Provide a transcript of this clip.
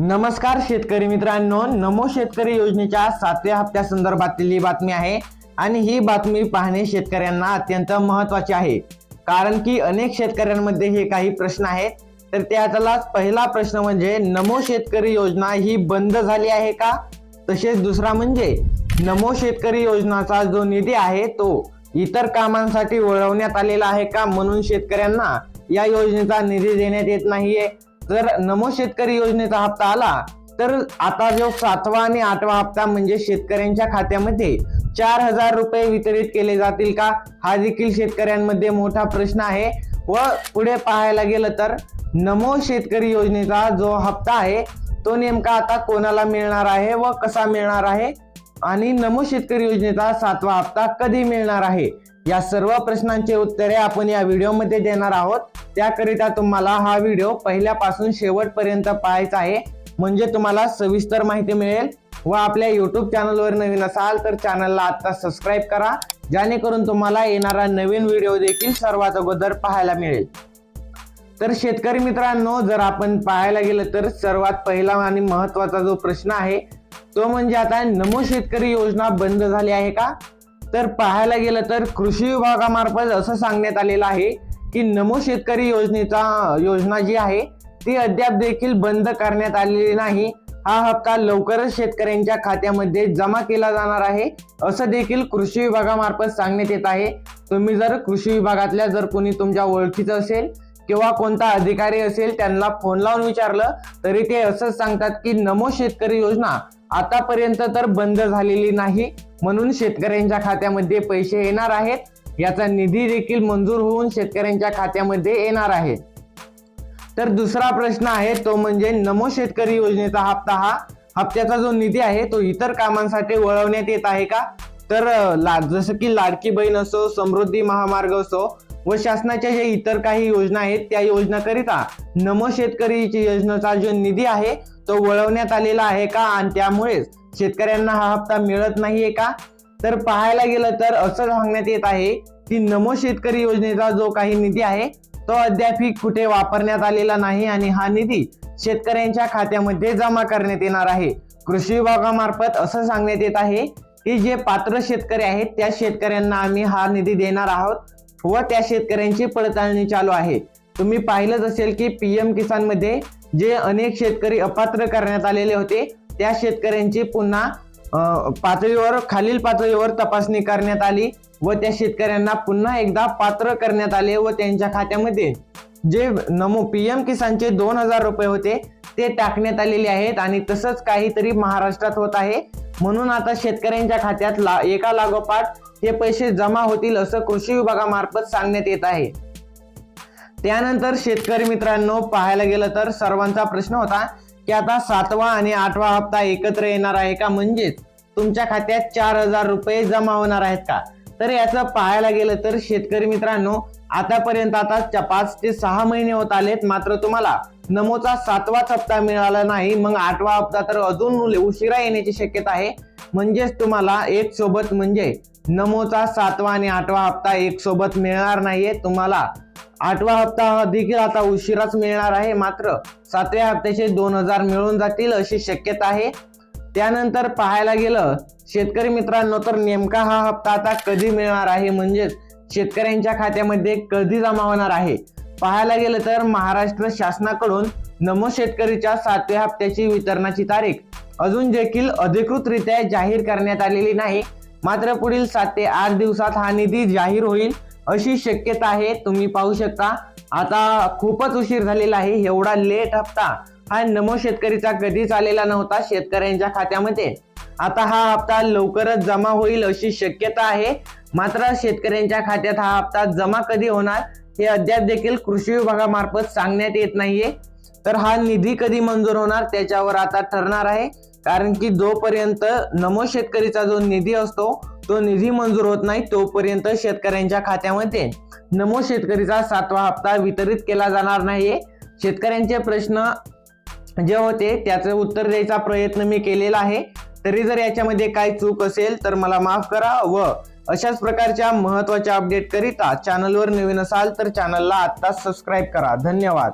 नमस्कार शेतकरी मित्रांनो नमो शेतकरी योजनेच्या सातव्या हप्त्या संदर्भातील ही बातमी आहे आणि ही बातमी पाहणे शेतकऱ्यांना अत्यंत महत्वाची आहे. कारण की अनेक शेतकऱ्यांमध्ये हे काही प्रश्न आहेत. तर त्यातलाच पहिला प्रश्न म्हणजे नमो शेतकरी योजना ही बंद झाली आहे का? तसेच दुसरा म्हणजे नमो शेतकरी योजनाचा जो निधी आहे तो इतर कामांसाठी वळवण्यात आलेला आहे का? म्हणून शेतकऱ्यांना या योजनेचा निधी देण्यात येत नाहीये. जर नमो शेतकरी योजनेचा हप्ता आला तर आता जो सातवा आणि आठवा हप्ता म्हणजे शेतकऱ्यांच्या खात्यामध्ये चार हजार रुपये वितरित केले जातील का? हा देखील शेतकऱ्यांमध्ये मोठा प्रश्न आहे. व पुढे पाहायला गेलं तर नमो शेतकरी योजनेचा जो हप्ता आहे तो नेमका आता कोणाला मिळणार आहे व कसा मिळणार आहे? आणि नमो शेतकरी योजनेचा सातवा हप्ता कधी मिळणार आहे? या सर्व प्रश्नांची उत्तरे आपण या व्हिडिओमध्ये देणार आहोत. त्याकरिता तुम्हाला हा व्हिडिओ पहिल्यापासून शेवटपर्यंत पाहायचा आहे. म्हणजे तुम्हाला सविस्तर माहिती मिळेल. व आपल्या युट्यूब चॅनलवर नवीन असाल तर चॅनलला आत्ता सबस्क्राईब करा. जेणेकरून तुम्हाला येणारा नवीन व्हिडिओ देखील सर्वात अगोदर पाहायला मिळेल. तर शेतकरी मित्रांनो जर आपण पाहायला गेलं तर सर्वात पहिला आणि महत्त्वाचा जो प्रश्न आहे तो म्हणजे आता नमो शेतकरी योजना बंद झाली आहे का? तर पाहायला गेलं तर कृषी विभागामार्फत असं सांगण्यात आलेलं आहे की नमो शेतकरी योजनेचा योजना जी आहे ती अद्याप देखील बंद करण्यात आलेली नाही. हा हप्ता लवकरच शेतकऱ्यांच्या खात्यामध्ये जमा केला जाणार आहे असं देखील कृषी विभागामार्फत सांगण्यात येत आहे. तुम्ही जर कृषी विभागातल्या जर कोणी तुमच्या ओळखीचं असेल किंवा कोणता अधिकारी असेल त्यांना फोन लावून विचारलं तरी ते असंच सांगतात की नमो शेतकरी योजना आतापर्यंत तर बंद झालेली नाही म्हणून शेतकऱ्यांच्या खात्यामध्ये पैसे येणार आहेत. याचा निधी देखील मंजूर होऊन शेतकऱ्यांच्या खात्यामध्ये येणार आहे. तर दुसरा प्रश्न आहे तो म्हणजे नमो शेतकरी योजनेचा हप्ता हा हप्त्याचा जो निधी आहे तो इतर कामांसाठी वळवण्यात येत आहे का? तर ला जसं की लाडकी बहीण असो समृद्धी महामार्ग असो व शासनाच्या ज्या इतर काही योजना आहेत त्या योजनाकरिता नमो शेतकरीची योजनेचा जो निधी आहे तो वळवण्यात आलेला आहे का? आणि त्यामुळेच शेतकऱ्यांना हा हप्ता मिळत नाहीये का? तर पाहायला गेलं तर असं सांगण्यात येत आहे की नमो शेतकरी योजनेचा जो काही निधी आहे तो अद्याप कुठे वापरण्यात आलेला नाही आणि हा निधी शेतकऱ्यांच्या खात्यामध्ये जमा करण्यात येणार आहे. कृषी विभागामार्फत असं सांगण्यात येत आहे की जे पात्र शेतकरी आहेत त्या शेतकऱ्यांना आम्ही हा निधी देणार आहोत व त्या शेतकऱ्यांची पडताळणी चालू आहे. तुम्ही पाहिलंच असेल की पीएम किसानमध्ये जे अनेक शेतकरी अपात्र करण्यात आलेले होते त्या शेतकऱ्यांची पुन्हा पातळीवर खालील पातळीवर तपासणी करण्यात आली व त्या शेतकऱ्यांना पुन्हा एकदा पात्र करण्यात आले व त्यांच्या खात्यामध्ये जे नमो पीएम किसानचे दोन हजार रुपये होते ते टाकण्यात आलेले आहेत आणि तसंच काहीतरी महाराष्ट्रात होत आहे. म्हणून आता शेतकऱ्यांच्या खात्यात ला एका लागोपाठ हे पैसे जमा होतील असं कृषी विभागामार्फत सांगण्यात येत आहे. त्यानंतर शेतकरी मित्रांनो पाहायला गेलं तर सर्वांचा प्रश्न होता की आता सातवा आणि आठवा हप्ता एकत्र येणार आहे का? म्हणजेच तुमच्या खात्यात चार हजार रुपये जमा होणार आहेत का? तर याचं पाहायला गेलं तर शेतकरी मित्रांनो आतापर्यंत आता च- पाच ते सहा महिने होत आलेत. मात्र तुम्हाला नमोचा सातवाच हप्ता मिळाला नाही. मग आठवा हप्ता तर अजून उशिरा येण्याची शक्यता आहे. म्हणजेच तुम्हाला एक सोबत म्हणजे नमोचा सातवा आणि आठवा हप्ता एक सोबत मिळणार नाहीये. तुम्हाला आठवा हप्ता हा देखील आता उशिराच मिळणार आहे. मात्र सातव्या हप्त्याचे दोन हजार मिळून जातील अशी शक्यता आहे. त्यानंतर पाहायला गेलं शेतकरी मित्रांनो तर नेमका हा हप्ता आता कधी मिळणार आहे? म्हणजेच शेतकऱ्यांच्या खात्यामध्ये कधी जमा होणार आहे? पाहायला गेलं तर महाराष्ट्र शासनाकडून नमो शेतकरीच्या सातव्या हप्त्याची वितरणाची तारीख अजून देखील अधिकृतरित्या जाहीर करण्यात आलेली नाही. मात्र पुढील सात ते आठ दिवसात हा निधी जाहीर होईल. अशी शक्यता आहे तुम्ही पाहू शकता. आता खूपच उशीर झालेला आहे एवढा लेट हप्ता. हा नमो शेतकरीचा कधीच आलेला नव्हता शेतकऱ्यांच्या खात्यामध्ये. आता हा हप्ता लवकरच जमा होईल अशी शक्यता आहे. मात्र शेतकऱ्यांच्या खात्यात हा हप्ता जमा कधी होणार हे अद्याप देखील कृषी विभागामार्फत सांगण्यात येत नाहीये. तर हा निधी कधी मंजूर होणार त्याच्यावर आता ठरणार आहे. कारण की जोपर्यंत नमो शेतकरीचा जो निधी असतो तो निधी मंजूर होत नाही तोपर्यंत शेतकऱ्यांच्या खात्यामध्ये नमो शेतकरीचा सातवा हप्ता वितरित केला जाणार नाही शेतकऱ्यांचे प्रश्न जे होते त्याचं उत्तर द्यायचा प्रयत्न मी केलेला आहे. तरी जर याच्यामध्ये काही चूक असेल तर मला माफ करा व अशाच प्रकारच्या महत्त्वाच्या अपडेट करिता चॅनलवर नवीन असाल तर चॅनलला आत्ताच सबस्क्राईब करा. धन्यवाद.